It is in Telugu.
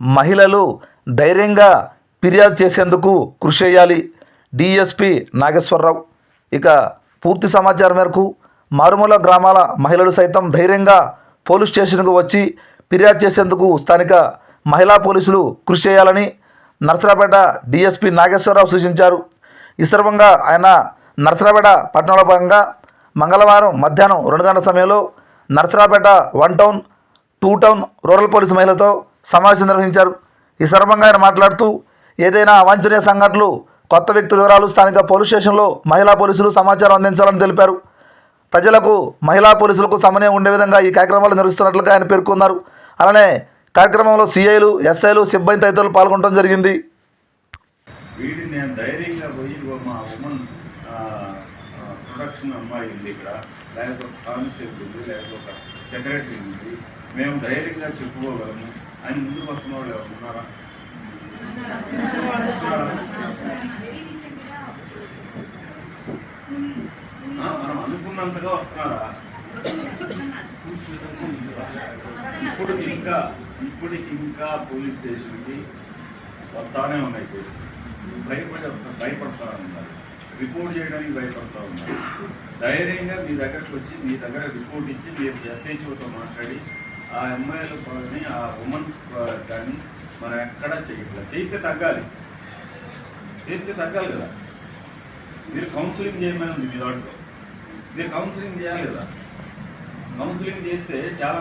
మహిళలు ధైర్యంగా ఫిర్యాదు చేసేందుకు కృషి చేయాలి. డిఎస్పి నాగేశ్వరరావు. ఇక పూర్తి సమాచారం మేరకు మారుమూల గ్రామాల మహిళలు సైతం ధైర్యంగా పోలీస్ స్టేషన్కు వచ్చి ఫిర్యాదు చేసేందుకు స్థానిక మహిళా పోలీసులు కృషి చేయాలని నర్సరాపేట డిఎస్పి నాగేశ్వరరావు సూచించారు. ఈ సందర్భంగా ఆయన నర్సరాపేట పట్టణంలో భాగంగా మంగళవారం మధ్యాహ్నం రెండు గంటల సమయంలో Narsarapeta one town two town rural police మహిళతో సమావేశం నిర్వహించారు. ఈ సందర్భంగా ఆయన మాట్లాడుతూ ఏదైనా అవాంఛనీయ సంఘటనలు కొత్త వ్యక్తుల వివరాలు స్థానిక పోలీస్ స్టేషన్లో మహిళా పోలీసులు సమాచారం అందించాలని తెలిపారు. ప్రజలకు మహిళా పోలీసులకు సమన్వయం ఉండే విధంగా ఈ కార్యక్రమాలు నిర్వహిస్తున్నట్లుగా ఆయన పేర్కొన్నారు. అలానే కార్యక్రమంలో సీఐలు ఎస్ఐలు సిబ్బంది తదితరులు పాల్గొనడం జరిగింది. ప్రొడక్షన్ అమ్మాయి ఉంది ఇక్కడ. లేకపోతే ఉంది లేకపోతే సెక్రటరీ ఉంది. మేము ధైర్యంగా చెప్పుకోగలము. ఆయన ముందుకు వస్తున్న వాళ్ళు ఎవరు? ఉన్నారా? మనం అనుకున్నంతగా వస్తున్నారా? ఇప్పుడు ఇంకా ఇప్పటికి ఇంకా పోలీస్ స్టేషన్కి వస్తానే ఉన్నాయి కేసులు. భయపడి భయపడతా ఉన్నారు. రిపోర్ట్ చేయడానికి భయపడతా ఉన్నారు. ధైర్యంగా మీ దగ్గరకు వచ్చి మీ దగ్గర రిపోర్ట్ ఇచ్చి మీరు ఎస్హెచ్ఓతో మాట్లాడి ఆ అమ్మాయిలు కానీ ఆ ఉమెన్ కానీ మనం ఎక్కడా చేయట్లేదు. చేస్తే తగ్గాలి. చేస్తే తగ్గాలి కదా. మీరు కౌన్సిలింగ్ చేయమని ఉంది మీ దాంట్లో. మీరు కౌన్సిలింగ్ చేయాలి కదా. కౌన్సిలింగ్ చేస్తే చాలా